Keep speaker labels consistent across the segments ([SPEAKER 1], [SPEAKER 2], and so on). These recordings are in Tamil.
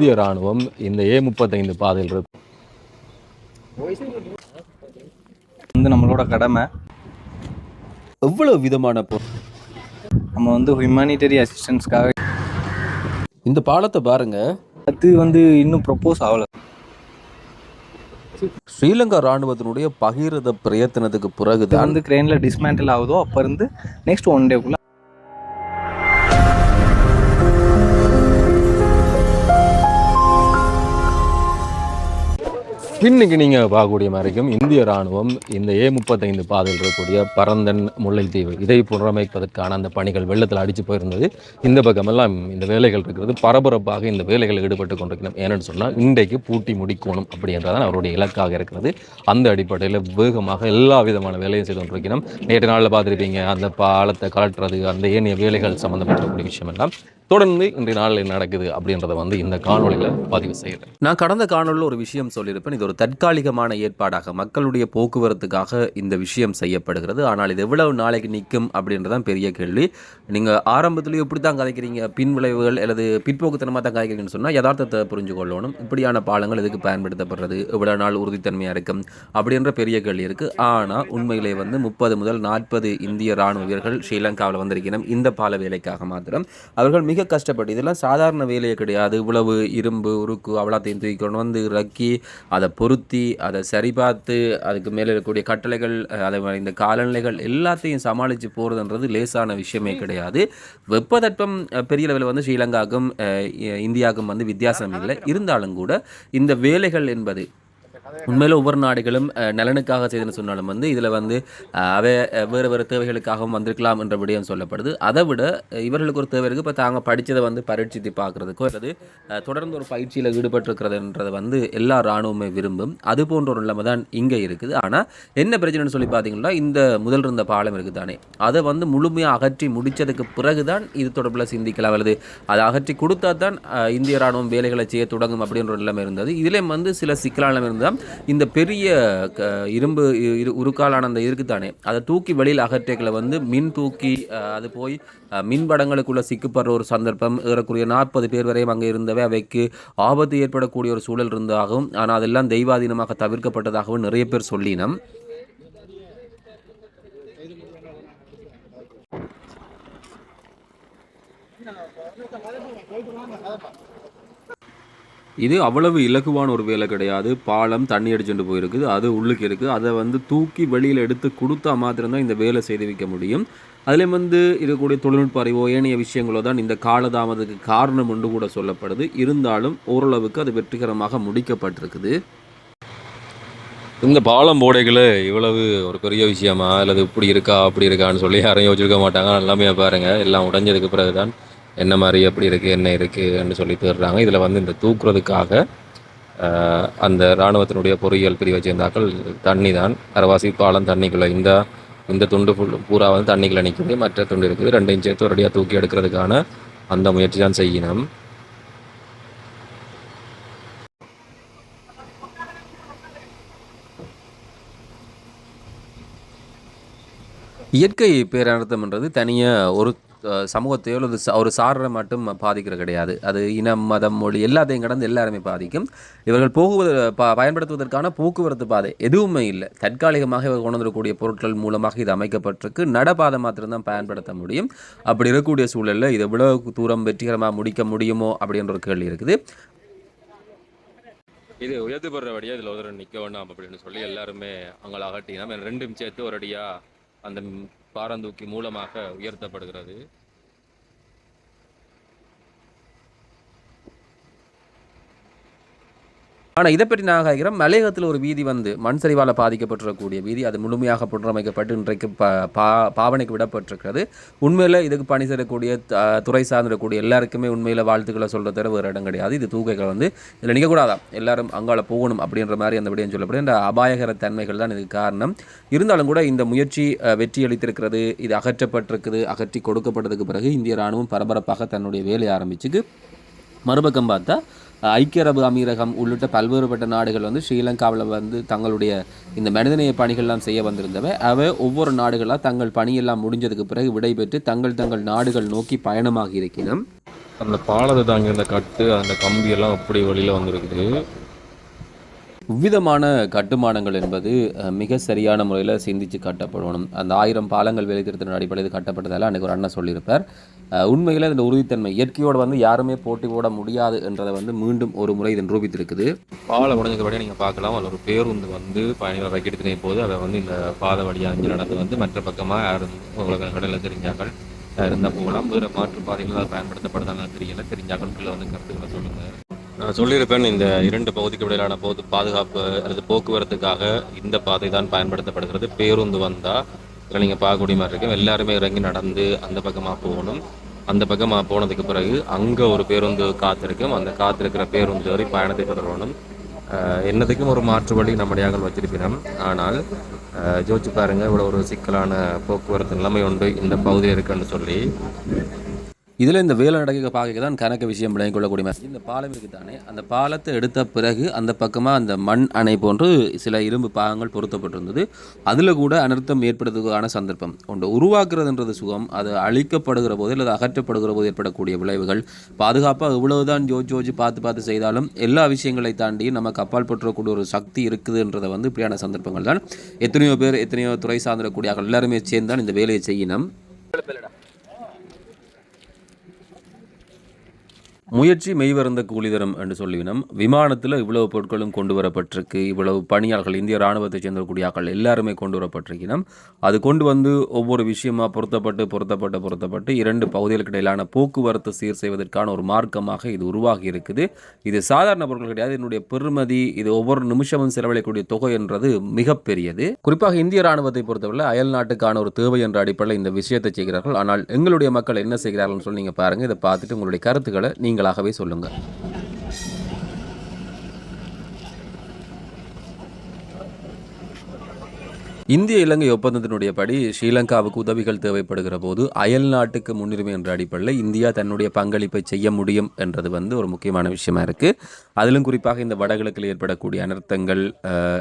[SPEAKER 1] இந்திய ராணுவம் இந்த ஏ முப்பத்தைந்து பாதையில் இருக்கும்
[SPEAKER 2] வந்து நம்மளோட கடமை.
[SPEAKER 3] எவ்வளவு விதமான
[SPEAKER 2] நம்ம வந்து ஹியூமானிட்டரி அசிஸ்டன்ஸ்க்காக
[SPEAKER 3] இந்த பாலத்தை பாருங்க.
[SPEAKER 2] அது வந்து இன்னும் ப்ரப்போஸ் ஆகல.
[SPEAKER 3] ஸ்ரீலங்கா ராணுவத்தினுடைய பகிரத பிரயத்தனத்துக்கு பிறகுதான்
[SPEAKER 2] வந்து கிரெயினில் டிஸ்மேண்டில் ஆகுதோ அப்போ இருந்து நெக்ஸ்ட் ஒன் டேக்குள்ள
[SPEAKER 1] இன்னைக்கு நீங்கள் பார்க்கக்கூடிய மாதிரிக்கும் இந்திய ராணுவம் இந்த ஏ முப்பத்தைந்து பாதையில் இருக்கக்கூடிய பரந்தன் முல்லைத்தீவு இதை புனரமைப்பதற்கான அந்த பணிகள் வெள்ளத்தில் அடித்து போயிருந்தது. இந்த பக்கமெல்லாம் இந்த வேலைகள் இருக்கிறது பரபரப்பாக இந்த வேலைகள் ஈடுபட்டு கொண்டிருக்கணும். ஏன்னு சொன்னால் இன்றைக்கு பூட்டி முடிக்கணும் அப்படின்றதான் அவருடைய இலக்காக இருக்கிறது. அந்த அடிப்படையில் வேகமாக எல்லா விதமான வேலையும் செய்து கொண்டிருக்கணும் நேற்று நாளில் பார்த்துருப்பீங்க அந்த பாலத்தை கலட்டுறது அந்த ஏனைய வேலைகள் சம்மந்தப்பட்டக்கூடிய விஷயம் எல்லாம் தொடர்ந்து இன்றைய நாளில் நடக்குது அப்படின்றத வந்து இந்த காணொளியில் பதிவு செய்கிறேன்
[SPEAKER 3] நான் கடந்த காணொலியில் ஒரு விஷயம் சொல்லியிருப்பேன். இது ஒரு தற்காலிகமான ஏற்பாடாக மக்களுடைய போக்குவரத்துக்காக இந்த விஷயம் செய்யப்படுகிறது. ஆனால் இது எவ்வளவு நாளைக்கு நிற்கும் அப்படின்றதான் பெரிய கேள்வி. நீங்கள் ஆரம்பத்துலேயும் இப்படி தான் கதைக்கிறீங்க. பின் விளைவுகள் அல்லது பிற்போக்குத்தனமாக தான் கதைக்கிறீங்கன்னு சொன்னால் யதார்த்தத்தை புரிஞ்சு கொள்ளணும். இப்படியான பாலங்கள் எதுக்கு பயன்படுத்தப்படுறது? எவ்வளோ நாள் உறுதித்தன்மையாக இருக்கும் அப்படின்ற பெரிய கேள்வி இருக்குது ஆனால் உண்மையிலே வந்து முப்பது முதல் நாற்பது இந்திய ராணுவ வீரர்கள் ஸ்ரீலங்காவில் வந்திருக்கிறோம் இந்த பால வேலைக்காக மாத்திரம். அவர்கள் மிக கஷ்டப்பட்டு இதெல்லாம் சாதாரண வேலையே கிடையாது. இவ்வளவு இரும்பு உருக்கு அவ்வளோத்தையும் தூக்கி கொண்டு வந்து இறக்கி அதை பொருத்தி அதை சரிபார்த்து அதுக்கு மேலே இருக்கக்கூடிய கட்டளைகள் அதே மாதிரி இந்த காலநிலைகள் எல்லாத்தையும் சமாளித்து போகிறதுன்றது லேசான விஷயமே கிடையாது. வெப்பதட்பம் பெரிய லெவலில் வந்து ஸ்ரீலங்காவுக்கும் இந்தியாவுக்கும் வந்து வித்தியாசம் இல்லை. இருந்தாலும் கூட இந்த வேலைகள் என்பது உண்மையில் ஒவ்வொரு நாடுகளும் நலனுக்காக செய்துன்னு சொன்னாலும் வந்து இதில் வந்து அவை வேறு வேறு தேவைகளுக்காகவும் வந்திருக்கலாம் என்ற விடயம் சொல்லப்படுது. அதை விட இவர்களுக்கு ஒரு தேவை இருக்குது இப்போ தாங்க படித்ததை வந்து பரீட்சித்து பார்க்குறதுக்கோ அல்லது தொடர்ந்து ஒரு பயிற்சியில் ஈடுபட்டிருக்கிறதுன்றது வந்து எல்லா இராணுவமே விரும்பும். அது போன்ற ஒரு நிலைமை தான் இங்கே இருக்குது. ஆனால் என்ன பிரச்சனைன்னு சொல்லி பார்த்தீங்கன்னா இந்த முதல் இருந்த பாலம் இருக்குது தானே அதை வந்து முழுமையாக அகற்றி முடித்ததுக்கு பிறகு தான் இது தொடர்பில் சிந்திக்கலாம். அல்லது அதை அகற்றி கொடுத்தா தான் இந்திய ராணுவம் வேலைகளை செய்ய தொடங்கும் அப்படின்ற ஒரு நிலைமை இருந்தது. இதிலேயும் வந்து சில சிக்கலான இருந்தால் இந்த பெரிய க- இரும்பு இரு உருக்காலான அந்த இருக்குதானே அதை தூக்கி வெளியில் அகற்றேக்கில் வந்து மின் தூக்கி அது போய் அஹ், மின் சிக்கப்படுற ஒரு சந்தர்ப்பம் ஏறக்குறைய நாற்பது பேர் வரையும் அங்கே இருந்தவை அவைக்கு ஆபத்து ஏற்படக்கூடிய ஒரு சூழல் இருந்ததாகவும் ஆனால் அதெல்லாம் தெய்வாதீனமாக தவிர்க்கப்பட்டதாகவும் நிறைய பேர் சொல்லினம். இது அவ்வளவு இலகுவான ஒரு வேலை கிடையாது. பாலம் தண்ணி அடிச்சுட்டு போயிருக்குது. அது உள்ளுக்கு இருக்குது அதை வந்து தூக்கி வெளியில் எடுத்து கொடுத்தா மாத்திரம்தான் இந்த வேலை செய்து வைக்க முடியும். அதுலேயும் வந்து இருக்கக்கூடிய தொழில்நுட்ப அறிவோ ஏனைய விஷயங்களோ தான் இந்த காலதாமதத்துக்கு காரணம் என்று கூட சொல்லப்படுது. இருந்தாலும் ஓரளவுக்கு அது வெற்றிகரமாக முடிக்கப்பட்டிருக்குது.
[SPEAKER 1] இந்த பாலம் போடைகளை இவ்வளவு ஒரு பெரிய விஷயமா? அல்லது இப்படி இருக்கா அப்படி இருக்கான்னு சொல்லி யாரும் யோசிச்சிருக்க மாட்டாங்க. எல்லாமே பாருங்கள் எல்லாம் உடைஞ்சதுக்கு பிறகுதான் என்ன மாதிரி எப்படி இருக்குது என்ன இருக்குதுன்னு சொல்லி தேடுறாங்க. இதில் வந்து இந்த தூக்குறதுக்காக ஆஹ், அந்த இராணுவத்தினுடைய பொறியியல் பிரிவை சேர்ந்தாக்கள் தண்ணி தான் அரவாசி பாலம் தண்ணிக்குள்ளே இந்த இந்த துண்டு ஃபுல் பூரா வந்து தண்ணிக்குள்ளே நிற்குது மற்ற துண்டு இருக்குது. ரெண்டையும் சேர்த்து ஒரடியாக தூக்கி எடுக்கிறதுக்கான அந்த முயற்சி தான் செய்யணும்.
[SPEAKER 3] இயற்கை பேரனர்த்தம்ன்றது தனியாக ஒரு சமூகத்தையோ அல்லது ஒரு சாரரை மட்டும் பாதிக்கிறது கிடையாது. அது இனம் மதம் மொழி எல்லாத்தையும் கடந்து எல்லாருமே பாதிக்கும். இவர்கள் போகுவது ப பயன்படுத்துவதற்கான போக்குவரத்து பாதை எதுவுமே இல்லை. தற்காலிகமாக இவர் கொண்டு வரக்கூடிய பொருட்கள் மூலமாக இது அமைக்கப்பட்டிருக்கு. நடப்பாதை மாத்திரம்தான் பயன்படுத்த முடியும். அப்படி இருக்கக்கூடிய சூழலில் இதை எவ்வளவு தூரம் வெற்றிகரமாக முடிக்க முடியுமோ அப்படின்ற ஒரு கேள்வி இருக்குது.
[SPEAKER 1] இது உயர்த்துப்படுறபடியாக இதில் ஒரு நிற்க வேண்டாம் அப்படின்னு சொல்லி எல்லாருமே அங்கே அகட்டினா ரெண்டும் சேர்த்து ஒரு அடியாக அந்த பாரந்தூக்கி மூலமாக உயர்த்தப்படுகிறது.
[SPEAKER 3] ஆனால் இதை பற்றி நான் கேட்கிறேன் மலையகத்தில் ஒரு வீதி வந்து மண் சரிவால் பாதிக்கப்பட்டிருக்கக்கூடிய வீதி அது முழுமையாக புனரமைக்கப்பட்டு இன்றைக்கு பா பாவனைக்கு விடப்பட்டிருக்கிறது. உண்மையில் இதுக்கு பணி செய்யக்கூடிய த- துறை சார்ந்திருக்கக்கூடிய எல்லாருக்குமே உண்மையில் வாழ்த்துக்களை சொல்கிற தவிர வேறு இடம் கிடையாது. இது தூக்கைகள் வந்து இதில் நிற்கக்கூடாதான் எல்லாரும் அங்கால போகணும் அப்படின்ற மாதிரி அந்த விடயம் சொல்லப்படும் இந்த அபாயகர தன்மைகள் தான் இதுக்கு காரணம். இருந்தாலும் கூட இந்த முயற்சி வெற்றி அளித்திருக்கிறது இது அகற்றப்பட்டிருக்குது அகற்றி கொடுக்கப்பட்டதுக்கு பிறகு இந்திய ராணுவம் பரபரப்பாக தன்னுடைய வேலையை ஆரம்பிச்சுக்கு மறுபக்கம் பார்த்தா ஐக்கிய அரபு அமீரகம் உள்ளிட்ட பல்வேறுபட்ட நாடுகள் வந்து ஸ்ரீலங்காவில் வந்து தங்களுடைய இந்த மனிதநேய பணிகள்லாம் செய்ய வந்திருந்தவை. அவை ஒவ்வொரு நாடுகளாக தங்கள் பணியெல்லாம் முடிஞ்சதுக்கு பிறகு விடைபெற்று தங்கள் தங்கள் நாடுகள் நோக்கி பயணமாகி இருக்கணும்
[SPEAKER 1] அந்த பாலத்தை தாங்கி இருந்த கட்டு அந்த கம்பி எல்லாம் அப்படி வெளியில் வந்திருக்குது.
[SPEAKER 3] இவ்விதமான கட்டுமானங்கள் என்பது மிக சரியான முறையில் சிந்தித்து கட்டப்படணும். அந்த ஆயிரம் பாலங்கள் வேலை திருத்தின அடிப்படையில் கட்டப்பட்டதால் அன்றைக்கு ஒரு அண்ணன் சொல்லியிருப்பார். உண்மையில் இந்த உறுதித்தன்மை இயற்கையோடு வந்து யாருமே போட்டி போட முடியாது என்றதை வந்து மீண்டும் ஒரு முறை இது ரூபித்திருக்குது
[SPEAKER 1] பாலை உடஞ்சதுபடியே நீங்கள் பார்க்கலாம். அதில் ஒரு பேருந்து வந்து பயணிகள் வைக்கிட்டு போது அதை வந்து இந்த பாதை வழியாக அஞ்சு நடந்து வந்து மற்ற பக்கமாக யார் உங்களுக்கு கடையில் தெரிஞ்சாக்கள் இருந்தால் போகலாம். வேறு மாற்று பாதைகள் பயன்படுத்தப்படுதான்னு தெரியல. தெரிஞ்சாக்கள் வந்து கருத்துக்களை சொல்லுங்கள் நான் சொல்லியிருப்பேன் இந்த இரண்டு பகுதிக்கு இடையிலான போது பாதுகாப்பு அல்லது போக்குவரத்துக்காக இந்த பாதை தான் பயன்படுத்தப்படுகிறது. பேருந்து வந்தால் இதில் நீங்கள் பார்க்கக்கூடிய மாதிரி இருக்கும் எல்லாருமே இறங்கி நடந்து அந்த பக்கமாக போகணும். அந்த பக்கமாக போனதுக்கு பிறகு அங்கே ஒரு பேருந்து காத்திருக்கும். அந்த காத்திருக்கிற பேருந்து வரை பயணத்தை தொடரணும். என்னத்துக்கும் ஒரு மாற்று வழி நம்முடையாக வச்சிருக்கிறோம். ஆனால் அஹ் யோசிச்சு பாருங்க இவ்வளோ ஒரு சிக்கலான போக்குவரத்து நிலைமை உண்டு. இந்த பகுதியில் இருக்குன்னு சொல்லி.
[SPEAKER 3] இதில் இந்த வேலை நடக்க பார்க்க தான் கணக்கு விஷயம் விளங்கிக் கொள்ளக்கூடிய இந்த பாலம் இருக்குது தானே அந்த பாலத்தை எடுத்த பிறகு அந்த பக்கமாக அந்த மண் அணை போன்று சில இரும்பு பாகங்கள் பொருத்தப்பட்டிருந்தது. அதில் கூட அனர்த்தம் ஏற்படுறதுக்கான சந்தர்ப்பம். ஒன்று உருவாக்குறதுன்றது சுகம் அது அழிக்கப்படுகிற போது அல்லது அகற்றப்படுகிற போது ஏற்படக்கூடிய விளைவுகள். பாதுகாப்பாக எவ்வளவுதான் ஜோஜ் ஜோஜி பார்த்து பார்த்து செய்தாலும் எல்லா விஷயங்களை தாண்டி நம்ம கப்பால் பற்றக்கூடிய ஒரு சக்தி இருக்குதுன்றதை வந்து இப்படியான சந்தர்ப்பங்கள் தான். எத்தனையோ பேர் எத்தனையோ துறை சார்ந்திருக்கூடிய எல்லாருமே சேர்ந்து தான் இந்த வேலையை செய்யணும். முயற்சி மெய்வருந்த கூலிதரம் என்று சொல்லிவினோம். விமானத்தில் இவ்வளவு பொருட்களும் கொண்டு வரப்பட்டிருக்கு இவ்வளவு பணியாளர்கள் இந்திய இராணுவத்தை சேர்ந்தக்கூடிய ஆட்கள் எல்லாருமே கொண்டு வரப்பட்டிருக்கணும் அது கொண்டு வந்து ஒவ்வொரு விஷயமாக பொருத்தப்பட்டு பொருத்தப்பட்டு பொருத்தப்பட்டு இரண்டு பகுதிகளுக்கு இடையிலான போக்குவரத்து சீர் செய்வதற்கான ஒரு மார்க்கமாக இது உருவாகி இருக்குது. இது சாதாரண பொருட்கள் கிடையாது. இதனுடைய பெருமதி இது ஒவ்வொரு நிமிஷமும் செலவழிக்கக்கூடிய தொகை என்றது மிகப்பெரியது. குறிப்பாக இந்திய ராணுவத்தை பொறுத்தவரை அயல் நாட்டுக்கான ஒரு தேவை என்ற அடிப்படையில் இந்த விஷயத்தை செய்கிறார்கள். ஆனால் எங்களுடைய மக்கள் என்ன செய்கிறார்கள்னு சொல்லி நீங்கள் பாருங்கள் இதை பார்த்துட்டு உங்களுடைய கருத்துக்களை நீங்களாகவே சொல்லுங்கள். இந்திய இலங்கை ஒப்பந்தத்தினுடைய படி ஸ்ரீலங்காவுக்கு உதவிகள் தேவைப்படுகிற போது அயல் நாட்டுக்கு முன்னுரிமை என்ற அடிப்படையில் இந்தியா தன்னுடைய பங்களிப்பை செய்ய முடியும் என்றது வந்து ஒரு முக்கியமான விஷயமா இருக்குது அதிலும் குறிப்பாக இந்த வடகிழக்கில் ஏற்படக்கூடிய அனர்த்தங்கள்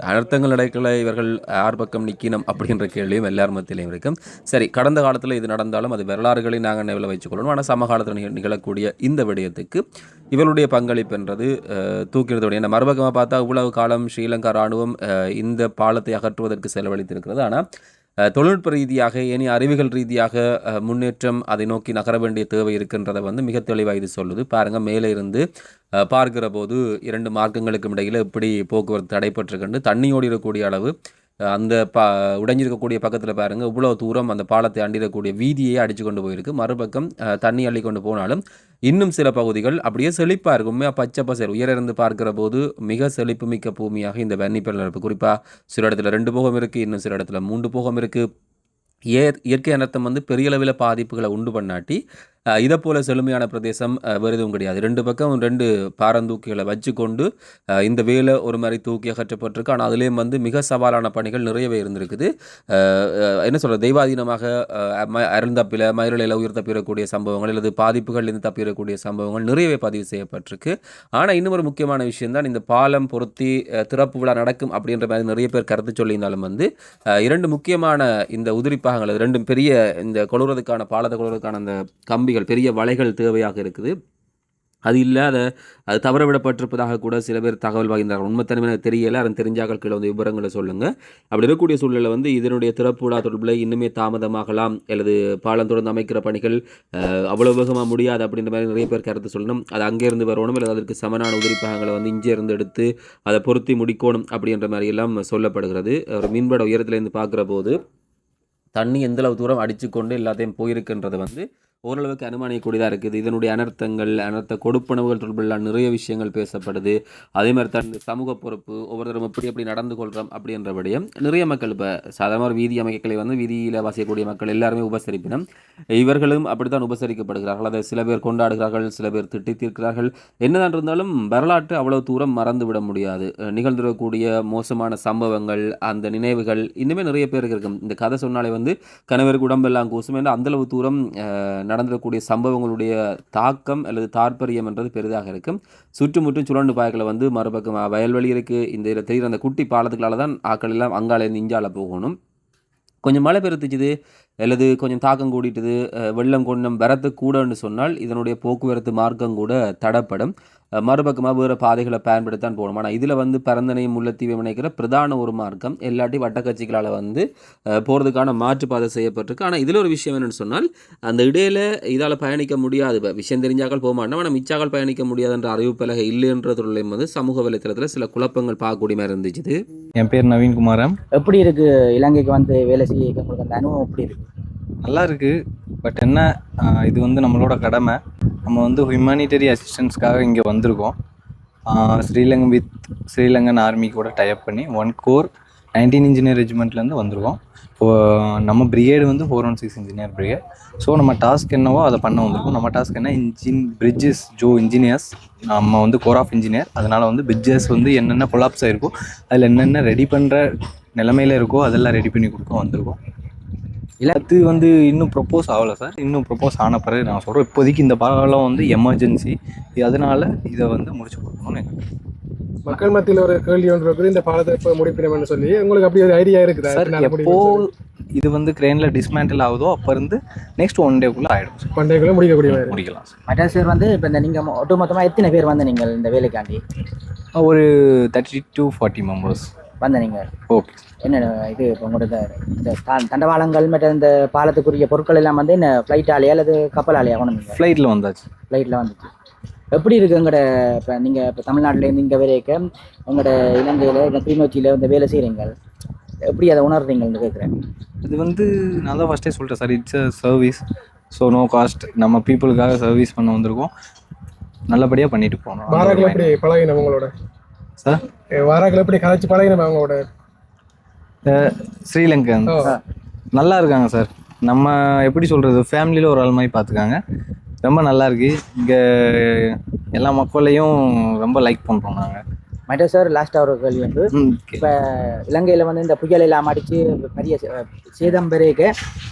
[SPEAKER 3] அனர்த்தங்கள் நடக்கல இவர்கள் யார் பக்கம் நிற்கணும் அப்படின்ற கேள்வியும் எல்லார் மத்தியிலையும் இருக்கும். சரி கடந்த காலத்தில் இது நடந்தாலும் அது வரலாறுகளை நாங்கள் நினைவில் வச்சுக்கொள்ளணும் ஆனால் சமகாலத்தில் நிகழக்கூடிய இந்த விடயத்துக்கு இவருடைய பங்களிப்பு தூக்கிறது அஹ், மறுபக்கமாக பார்த்தா இவ்வளவு காலம் ஸ்ரீலங்கா ராணுவம் இந்த பாலத்தை அகற்றுவதற்கு செலவழித்திருக்கிறது ஆனால் அஹ், தொழில்நுட்ப ரீதியாக இனி அறிவிகள் ரீதியாக அஹ், முன்னேற்றம் அதை நோக்கி நகர வேண்டிய தேவை இருக்கின்றதை வந்து மிக தெளிவாக இது சொல்லுது. பாருங்க மேலே இருந்து அஹ், பார்க்கிற போது இரண்டு மார்க்கங்களுக்கும் இடையில் எப்படி போக்குவரத்து தடைப்பட்டிருக்கின்ற தண்ணியோடு இருக்கக்கூடிய அளவு அந்த பா உடைஞ்சிருக்கக்கூடிய பக்கத்தில் பாருங்க இவ்வளோ தூரம் அந்த பாலத்தை அண்டிடக்கூடிய வீதியை அடித்து கொண்டு போயிருக்கு. மறுபக்கம் தண்ணி அள்ளி கொண்டு போனாலும் இன்னும் சில பகுதிகள் அப்படியே செழிப்பாக இருக்கும். உண்மையாக பச்சை பசேர் உயரிருந்து பார்க்கிற போது மிக செழிப்பு மிக்க பூமியாக இந்த வெண்ணிப்பல் இருக்குது குறிப்பாக சில இடத்துல ரெண்டு போகம் இருக்குது இன்னும் சில இடத்துல மூன்று போகம் இருக்குது ஏ இயற்கை அனர்த்தம் வந்து பெரிய அளவில் பாதிப்புகளை உண்டு பண்ணாட்டி இதை போல செழுமையான பிரதேசம் வெறுதும் வேறு எதுவும் கிடையாது. ரெண்டு பக்கம் ரெண்டு பாரந்தூக்கிகளை வச்சுக்கொண்டு கொண்டு இந்த வேலை ஒரு மாதிரி தூக்கி அகற்றப்பட்டிருக்கு. ஆனால் அதுலேயும் வந்து மிக சவாலான பணிகள் நிறையவே இருந்திருக்குது. என்ன சொல்கிறது தெய்வாதீனமாக ம- அருந்தப்பில மயிரிழையில் உயிர் தப்பிடக்கூடிய சம்பவங்கள் அல்லது பாதிப்புகள்லேருந்து தப்பிடக்கூடிய சம்பவங்கள் நிறையவே பதிவு செய்யப்பட்டிருக்கு. ஆனால் இன்னும் ஒரு முக்கியமான விஷயம் தான் இந்த பாலம் பொருத்தி திறப்பு விழா நடக்கும் அப்படின்ற மாதிரி நிறைய பேர் கருத்து சொல்லியிருந்தாலும் வந்து இரண்டு முக்கியமான இந்த உதிரிப்பாகங்கள் ரெண்டும் பெரிய இந்த கொழுறதுக்கான பாலத்தை கொழுறதுக்கான அந்த கம்பிகள் பெரிய வலைகள் தேவையாக இருக்குது. அது இல்லாத அது தவற விடப்பட்டிருப்பதாக கூட சில பேர் தகவல் வாங்கினார்கள் உண்மைத்தன்மை எனக்கு தெரியல. அதன் தெரிஞ்சாக்கள் கீழே வந்து விவரங்களை சொல்லுங்கள் அப்படி இருக்கக்கூடிய சூழ்நிலை வந்து இதனுடைய திறப்புடா தொடர்பில் இன்னுமே தாமதமாகலாம் அல்லது பாலம் தொடர்ந்து அமைக்கிற பணிகள் அவ்வளோ வேகமாக முடியாது அப்படின்ற மாதிரி நிறைய பேர் கருத்து சொல்லணும். அது அங்கேருந்து வரணும். அல்லது அதற்கு சமனான உதிரிப்பாகங்களை வந்து இருந்து எடுத்து அதை பொருத்தி முடிக்கணும் அப்படின்ற மாதிரியெல்லாம் சொல்லப்படுகிறது. ஒரு மீன்பட உயரத்துலேருந்து பார்க்குற போது தண்ணி எந்த அளவு தூரம் கொண்டு எல்லாத்தையும் போயிருக்குன்றது வந்து ஓரளவுக்கு அனுமானிக்கக்கூடியதாக இருக்குது. இதனுடைய அனர்த்தங்கள் அனர்த்த கொடுப்பனவுகள் தொடர்பில் நிறைய விஷயங்கள் பேசப்படுது. அதே மாதிரி தான் சமூக பொறுப்பு ஒவ்வொருத்தரும் எப்படி எப்படி நடந்து கொள்கிறோம் அப்படின்றபடியும் நிறைய மக்கள் இப்போ சாதாரண வீதி அமைக்கலை வந்து வீதியில் வசிக்கக்கூடிய மக்கள் எல்லாருமே உபசரிப்பினம். இவர்களும் அப்படித்தான் உபசரிக்கப்படுகிறார்கள். அதை சில பேர் கொண்டாடுகிறார்கள் சில பேர் திட்டி தீர்க்கிறார்கள். என்னதான் இருந்தாலும் வரலாற்று அவ்வளவு தூரம் மறந்து விட முடியாது. அஹ் நிகழ்ந்திருக்கக்கூடிய மோசமான சம்பவங்கள் அந்த நினைவுகள் இன்னுமே நிறைய பேருக்கு இருக்கும். இந்த கதை சொன்னாலே வந்து கணவருக்கு உடம்பெல்லாம் கூசும் என்று அந்தளவு தூரம் நடந்திருக்கக்கூடிய சம்பவங்களுடைய தாக்கம் அல்லது தாற்பரியம் என்றது பெரிதாக இருக்கும். சுற்றுமுற்றும் சுழண்டு பாய்களை வந்து மறுபக்கம் வயல்வெளி இருக்குது இந்த இதில் தெரிகிற அந்த குட்டி பாலத்துக்களால் தான் ஆக்கள் எல்லாம் அங்காலேருந்து இஞ்சால போகணும். கொஞ்சம் மழை பெருத்துச்சுது அல்லது கொஞ்சம் தாக்கம் கூடிட்டுது வெள்ளம் கொண்டம் வரத்து கூடன்னு சொன்னால் இதனுடைய போக்குவரத்து மார்க்கம் கூட தடப்படும். மறுபக்கமாக வேறு பாதைகளை பயன்படுத்தான் போகணும்? ஆனால் இதில் வந்து பரந்தனையும் முல்லைத்தீவை இணைக்கிற பிரதான ஒரு மார்க்கம். எல்லாட்டி வட்டக்கட்சிகளால் வந்து போகிறதுக்கான மாற்றுப்பாதை செய்யப்பட்டிருக்கு. ஆனால் இதில் ஒரு விஷயம் என்னன்னு சொன்னால் அந்த இடையில இதால் பயணிக்க முடியாது. இப்போ விஷயம் தெரிஞ்சாக்கள் போக மாட்டோம். ஆனால் மிச்சாக்கள் பயணிக்க முடியாதுன்ற அறிவிப்பலகை இல்லைன்றதுலையும் வந்து சமூக வலைத்தளத்தில் சில குழப்பங்கள் பார்க்கக்கூடிய மாதிரி இருந்துச்சு
[SPEAKER 2] என் பேர் நவீன்குமாரன்.
[SPEAKER 4] எப்படி இருக்கு? இலங்கைக்கு வந்து வேலை செய்ய அந்த அனுபவம் எப்படி இருக்கு?
[SPEAKER 2] நல்லா இருக்குது பட் என்ன இது வந்து நம்மளோட கடமை. நம்ம வந்து ஹியூமானிட்டரி அசிஸ்டன்ஸ்க்காக இங்கே வந்திருக்கோம். ஸ்ரீலங்க வித் ஸ்ரீலங்கன் ஆர்மி கூட டைப் பண்ணி ஒன் கோர் நைன்டீன் இன்ஜினியர் ரெஜிமெண்ட்லேருந்து வந்திருக்கோம். இப்போ நம்ம பிரிகேடு வந்து four one six engineer brigade so நம்ம டாஸ்க் என்னவோ அதை பண்ண வந்திருக்கோம். நம்ம டாஸ்க் என்ன? இன்ஜின் பிரிட்ஜஸ் ஜோ இன்ஜினியர்ஸ் நம்ம வந்து கோர் ஆஃப் இன்ஜினியர் அதனால் வந்து பிரிட்ஜஸ் வந்து என்னென்ன கொலாப்ஸ் ஆகிருக்கோ அதில் என்னென்ன ரெடி பண்ணுற நிலமையில இருக்கோ அதெல்லாம் ரெடி பண்ணி கொடுக்க வந்திருக்கோம். இல்லை அது வந்து இன்னும் ப்ரொப்போஸ் ஆகலை சார் இன்னும் ப்ரொப்போஸ் ஆன பிறகு நான் சொல்கிறேன் இப்போதைக்கு இந்த பாலம் வந்து எமர்ஜென்சி அதனால இதை வந்து முடிச்சு கொடுக்கணும்னு
[SPEAKER 5] மக்கள் மத்தியில் ஒரு கேள்வி ஒன்று இந்த பாலத்தை இப்போ முடிப்பினோம்னு சொல்லி. உங்களுக்கு அப்படி ஒரு ஐடியா இருக்குதா?
[SPEAKER 2] சார் எப்போ இது வந்து கிரெயினில் டிஸ்மேண்டில் ஆகுதோ அப்போ இருந்து நெக்ஸ்ட் ஒன் டேக்குள்ளே ஆகிடும்
[SPEAKER 5] சொல்லி? பண்டைக்குள்ள முடிக்கக்கூடிய
[SPEAKER 2] முடிக்கலாம் சார்
[SPEAKER 4] மற்ற சார் வந்து இப்போ இந்த நீங்கள் ஒட்டுமொத்தமாக எத்தனை பேர் வந்து நீங்கள் இந்த வேலைக்காண்டி?
[SPEAKER 2] ஒரு தேர்ட்டி டு ஃபார்ட்டி மெம்பர்ஸ்
[SPEAKER 4] வந்த நீங்கள்
[SPEAKER 2] ஓகே.
[SPEAKER 4] என்ன இது இப்போ உங்களோட இந்த த- தண்டவாளங்கள் மற்ற இந்த பாலத்துக்குரிய பொருட்கள் எல்லாம் வந்து என்ன ஃப்ளைட் ஆலையா அல்லது கப்பல் ஆலையா கொண்டு வந்தீங்க?
[SPEAKER 2] ஃப்ளைட்டில் வந்தாச்சு.
[SPEAKER 4] ஃப்ளைட்டில் வந்துச்சு. எப்படி இருக்கு எங்களோட இப்போ நீங்கள் இப்போ தமிழ்நாட்டிலேருந்து இங்கே வரைக்கும் உங்களோட இலங்கையில் இந்த கிளிநொச்சியில் இந்த வேலை செய்கிறீங்க எப்படி அதை உணர்றீங்கன்னு கேட்குறேன்
[SPEAKER 2] இது வந்து நான் தான் ஃபஸ்ட்டே சொல்லிட்டேன் sir it's a service so no cost நம்ம பீப்புளுக்காக சர்வீஸ் பண்ண வந்திருக்கோம். நல்லபடியாக பண்ணிட்டு
[SPEAKER 5] உங்களோட?
[SPEAKER 2] சார்
[SPEAKER 5] வாராக்கள் எப்படி கதைச்சு பழகினோம் அவங்களோட?
[SPEAKER 2] ஸ்ரீலங்கன். நல்லா இருக்காங்க சார். நம்ம எப்படி சொல்கிறது ஃபேமிலியில் ஒரு ஆள் மாதிரி பார்த்துக்காங்க. ரொம்ப நல்லா இருக்கு. இங்கே எல்லா மக்களையும் ரொம்ப லைக் பண்ணுறோம் நாங்கள்
[SPEAKER 4] மற்ற சார் லாஸ்ட்டாக ஒரு கேள்வி வந்து இப்போ இலங்கையில் வந்து இந்த புயல் எல்லாம் அடித்து பெரிய சேதம் பெருக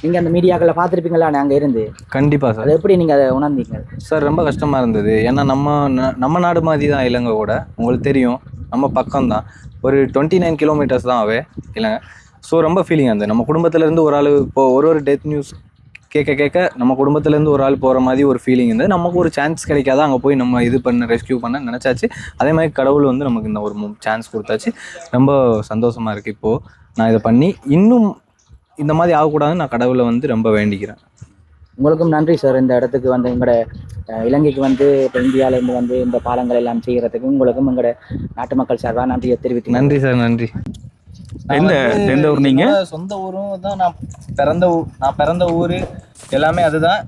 [SPEAKER 4] நீங்கள் அந்த மீடியாக்களை பார்த்துருப்பீங்களா அங்கே இருந்து.
[SPEAKER 2] கண்டிப்பாக சார்.
[SPEAKER 4] அதை எப்படி நீங்கள் அதை உணர்ந்தீங்க?
[SPEAKER 2] சார் ரொம்ப கஷ்டமாக இருந்தது. ஏன்னா நம்ம நம்ம நாடு மாதிரி தான் இலங்கை கூட. உங்களுக்கு தெரியும். நம்ம பக்கம்தான். ஒரு டுவெண்ட்டி நைன் கிலோமீட்டர்ஸ் தான் அவே இல்லைங்க? ஸோ ரொம்ப ஃபீலிங் இருந்தது. நம்ம குடும்பத்துலேருந்து ஒரு ஆள் இப்போ ஒரு ஒரு டெத் நியூஸ் கேட்க கேட்க நம்ம குடும்பத்துலேருந்து ஒரு ஆள் போகிற மாதிரி ஒரு ஃபீலிங் இருந்தது. நமக்கு ஒரு சான்ஸ் கிடைக்காத? அங்கே போய் நம்ம இது பண்ண ரெஸ்க்யூ பண்ண நினச்சாச்சு. அதே மாதிரி கடவுள் வந்து நமக்கு இந்த ஒரு சான்ஸ் கொடுத்தாச்சு. ரொம்ப சந்தோஷமாக இருக்குது இப்போது நான் இதை பண்ணி. இன்னும் இந்த மாதிரி ஆகக்கூடாதுன்னு நான் கடவுளை வந்து ரொம்ப வேண்டிக்கிறேன்.
[SPEAKER 4] உங்களுக்கும் நன்றி சார் இந்த இடத்துக்கு வந்து எங்களோட இலங்கைக்கு வந்து இப்போ இந்தியாவிலேருந்து வந்து இந்த பாலங்கள் எல்லாம் செய்கிறதுக்கு உங்களுக்கும் எங்களோட நாட்டு மக்கள் சார்பாக நன்றியை தெரிவித்து
[SPEAKER 2] நன்றி சார் நன்றி.
[SPEAKER 6] எந்த எந்த ஊர் நீங்க?
[SPEAKER 2] சொந்த ஊரும் தான் நான் பிறந்த ஊர் நான் பிறந்த ஊர் எல்லாமே அதுதான்.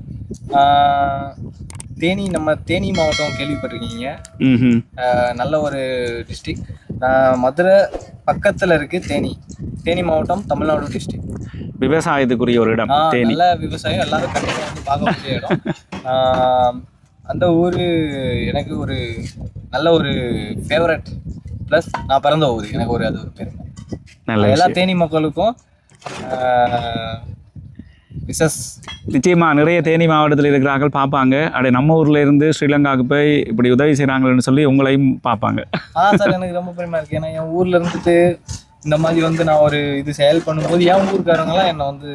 [SPEAKER 2] தேனி நம்ம தேனி மாவட்டம் கேள்விப்பட்டிருக்கீங்க. நல்ல ஒரு டிஸ்ட்ரிக் மதுரை பக்கத்தில் இருக்கு தேனி. தேனி மாவட்டம் தமிழ்நாடு டிஸ்ட்ரிக்
[SPEAKER 6] விவசாயத்துக்குரிய ஒரு இடம் தேனி.
[SPEAKER 2] நல்ல விவசாயம் எல்லாரும் கண்டிப்பாக வந்து பார்க்கக்கூடிய இடம். ஆஹ் அந்த ஊர் எனக்கு ஒரு நல்ல ஒரு ஃபேவரட் ப்ளஸ் நான் பிறந்த ஊர் எனக்கு ஒரு அது ஒரு பெருமை.
[SPEAKER 6] நல்ல
[SPEAKER 2] எல்லா. தேனி மக்களுக்கும் விசஸ்
[SPEAKER 6] நிச்சயமா நிறைய தேனி மாவட்டத்தில் இருக்கிறார்கள் பார்ப்பாங்க. அப்படியே நம்ம ஊர்ல இருந்து ஸ்ரீலங்காவுக்கு போய் இப்படி உதவி செய்கிறாங்கன்னு சொல்லி உங்களையும் பார்ப்பாங்க.
[SPEAKER 2] ஆ சார் எனக்கு ரொம்ப பெருமையா இருக்கு. ஏன்னா என் ஊர்ல இருந்துட்டு இந்த மாதிரி வந்து நான் ஒரு இது செயல் பண்ணும்போது என் ஊருக்காரங்களாம் என்னை வந்து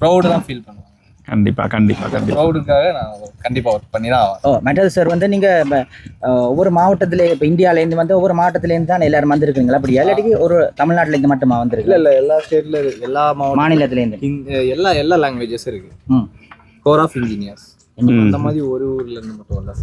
[SPEAKER 2] ப்ரௌடு தான் ஃபீல் பண்ணுவாங்க.
[SPEAKER 6] கண்டிப்பா கண்டிப்பா கண்டிப்பா.
[SPEAKER 2] ப்ரௌடுக்காக நான் கண்டிப்பாக ஒர்க் பண்ணி தான்
[SPEAKER 4] ஓ மெட்டல் சார் வந்து நீங்கள் ஒவ்வொரு மாவட்டத்துல இப்போ இந்தியாவிலேருந்து வந்து ஒவ்வொரு மாவட்டத்துலேருந்து தான் எல்லாரும் வந்திருக்கீங்களா அப்படி இல்லாட்டி ஒரு தமிழ்நாட்டிலேருந்து மட்டுமா
[SPEAKER 2] இல்லை
[SPEAKER 4] வந்திருக்கு
[SPEAKER 2] இல்லை எல்லா ஸ்டேட்ல எல்லா
[SPEAKER 4] மாநிலத்திலேருந்து.
[SPEAKER 2] இந்த எல்லா எல்லா லாங்குவேஜஸ் இருக்கு.
[SPEAKER 4] ம்.
[SPEAKER 2] Corps of engineers. அந்த மாதிரி ஒரு ஊர்ல இருந்து மட்டும் இல்லை